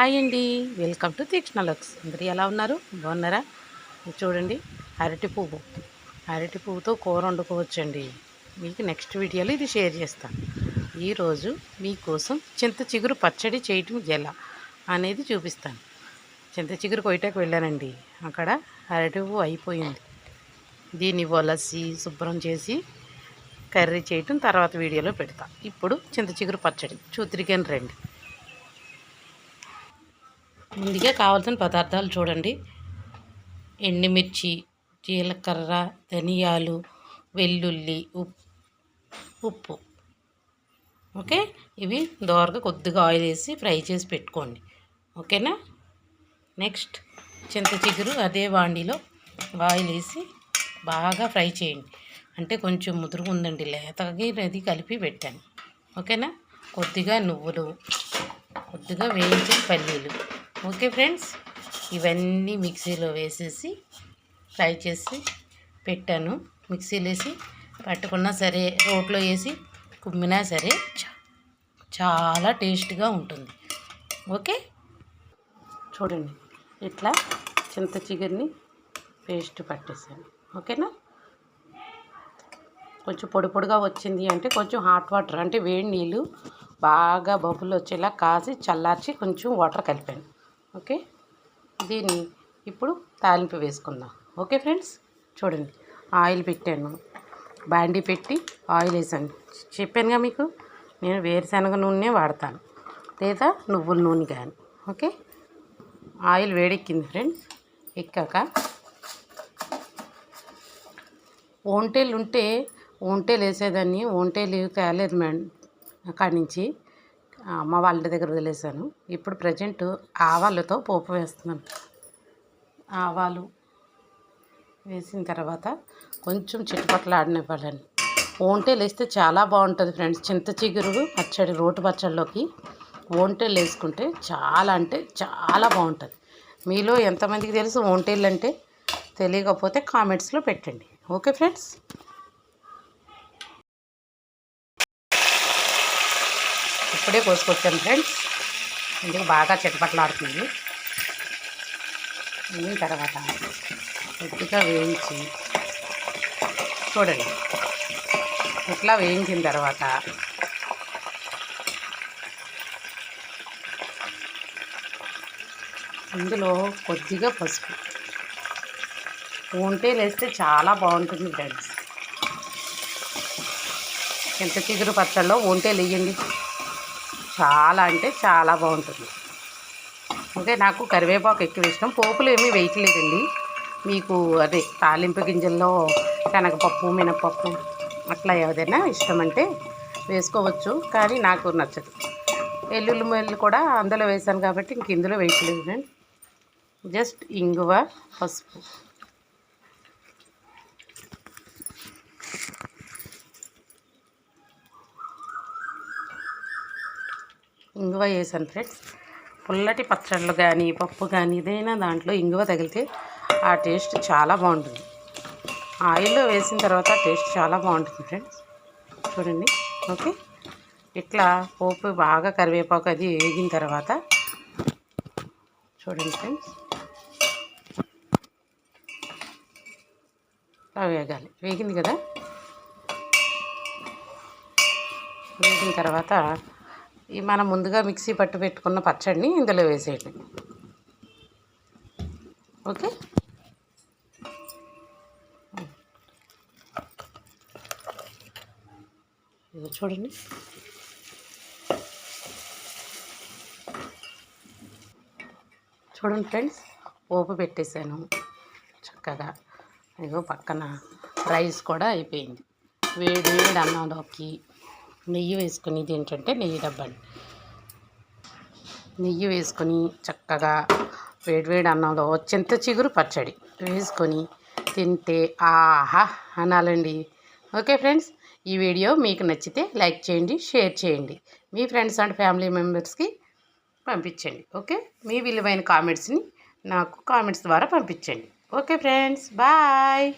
Hi అండి. Welcome to Tikshana Lux. అందరు ఎలా ఉన్నారు? బాగున్నారా? చూడండి అరటి పువ్వు. అరటి పువ్వుతో కూర వండుకోవచ్చండి. మీకు నెక్స్ట్ వీడియోలో ఇది షేర్ చేస్తాను ఈరోజు మీకోసం చింత చిగురు పచ్చడి చేయటం ఎలా అనేది చూపిస్తాను. చింత చిగురు కొయ్యటకు వెళ్ళానండి. అక్కడ అరటి పువ్వు అయిపోయింది. దీన్ని వలసి శుభ్రం చేసి కర్రీ చేయటం తర్వాత వీడియోలో పెడతా. ఇప్పుడు చింత చిగురు పచ్చడి. చూత్రికని రండి. ముందుగా కావాల్సిన పదార్థాలు చూడండి. ఎండుమిర్చి జీలకర్ర ధనియాలు వెల్లుల్లి ఉప్పు ఉప్పు. ఓకే? ఇవి దోరగా కొద్దిగా ఆయిల్ వేసి ఫ్రై చేసి పెట్టుకోండి. ఓకేనా? నెక్స్ట్ చింత చిగురు అదే వాండిలో ఆయిల్ వేసి బాగా ఫ్రై చేయండి. అంటే కొంచెం ముదురుగా ఉందండి. లేతగా అది కలిపి పెట్టాను ఓకేనా? కొద్దిగా నువ్వులు కొద్దిగా వేయించిన పల్లీలు. ఓకే ఫ్రెండ్స్ ఇవన్నీ మిక్సీలో వేసేసి ఫ్రై చేసి పెట్టాను. మిక్సీలో వేసి పట్టుకున్నా సరే రోట్లో వేసి కుమ్మినా సరే చాలా టేస్ట్గా ఉంటుంది. ఓకే? చూడండి ఇట్లా చింత చిగురిని పేస్ట్ పట్టేసాను. ఓకేనా? కొంచెం పొడి పొడిగా వచ్చింది అంటే కొంచెం హాట్ వాటర్ అంటే వేడి నీళ్ళు బాగా బబుల్ వచ్చేలా కాసి చల్లార్చి కొంచెం వాటర్ కలిపాను. ఓకే? దీన్ని ఇప్పుడు తాలింపు వేసుకుందాం. Okay friends? చూడండి ఆయిల్ పెట్టాను. బాండీ పెట్టి ఆయిల్ వేసాను. చెప్పానుగా మీకు నేను వేరుశనగ నూనె వాడతాను లేదా నువ్వుల నూనె కానీ ఓకే? ఆయిల్ వేడెక్కింది ఫ్రెండ్స్ ఎక్కాక ఒంటేలు ఉంటే ఒంటేలు వేసేదాన్ని ఒంటేలు తేలేదు మేడం అక్కడి నుంచి. అమ్మ వాళ్ళ దగ్గర వదిలేసాను ఇప్పుడు ప్రజెంట్ ఆవాలతో పోపు వేస్తున్నాను. ఆవాలు వేసిన తర్వాత కొంచెం చిట్టుపట్ల ఆడనివ్వాలండి. ఓంటేలు వేస్తే చాలా బాగుంటుంది ఫ్రెండ్స్. చింత చిగురు పచ్చడి రోటు పచ్చడిలోకి ఓంటేలు వేసుకుంటే చాలా అంటే చాలా బాగుంటుంది. మీలో ఎంతమందికి తెలుసు ఓంటేళ్ళు అంటే తెలియకపోతే కామెంట్స్లో పెట్టండి. Okay friends? ఇప్పుడే కోసుకొచ్చాను ఫ్రెండ్స్. ఇందుకు బాగా చిటపట్లాడుతుంది. అయిన తర్వాత కొద్దిగా వేయించి చూడండి. ఇట్లా వేయించిన తర్వాత ఇందులో కొద్దిగా పసుపు. ఉంటే వేస్తే చాలా బాగుంటుంది ఫ్రెండ్స్. ఎంత చిగురు పచ్చళ్ళలో ఒంటే వేయండి. చాలా అంటే చాలా బాగుంటుంది. ఓకే నాకు కరివేపాకు ఎక్కువ ఇష్టం. పోపులు ఏమీ వేయట్లేదండి. మీకు అదే తాలింపు గింజల్లో శనగపప్పు మినపప్పు అట్లా ఏదైనా ఇష్టం అంటే వేసుకోవచ్చు. కానీ నాకు నచ్చదు. ఎల్లుల్లి మెల్లు కూడా అందులో వేసాను కాబట్టి ఇంక ఇందులో వేయట్లేదు. జస్ట్ ఇంగువ పసుపు. ఇంగువ వేసాను ఫ్రెండ్స్. పుల్లటి పచ్చళ్ళు కానీ పప్పు కానీ ఏదైనా దాంట్లో ఇంగువ తగిలితే ఆ టేస్ట్ చాలా బాగుంటుంది. ఆయిల్లో వేసిన తర్వాత టేస్ట్ చాలా బాగుంటుంది ఫ్రెండ్స్. చూడండి. ఓకే. ఇట్లా పోపు బాగా కరివేపాకు అది వేగిన తర్వాత చూడండి ఫ్రెండ్స్. ఇట్లా వేగాలి. వేగింది కదా? వేగిన తర్వాత ఈ మనం ముందుగా మిక్సీ పట్టు పెట్టుకున్న పచ్చడిని ఇందులో వేసేయండి. ఓకే? చూడండి. చూడండి ఫ్రెండ్స్ పోపు పెట్టేశాను చక్కగా. ఇగో పక్కన రైస్ కూడా అయిపోయింది. వేడి వేడి అన్నంలోకి నెయ్యి వేసుకొని ఏంటంటే నెయ్యి డబ్బండి నెయ్యి వేసుకొని చక్కగా వేడివేడి అన్నంలో చింత చిగురు పచ్చడి వేసుకొని తింటే ఆహా అనాలండి. ఓకే ఫ్రెండ్స్ ఈ వీడియో మీకు నచ్చితే లైక్ చేయండి షేర్ చేయండి. మీ ఫ్రెండ్స్ అండ్ ఫ్యామిలీ మెంబర్స్కి పంపించండి. ఓకే? మీ విలువైన కామెంట్స్ని నాకు కామెంట్స్ ద్వారా పంపించండి. Okay friends bye!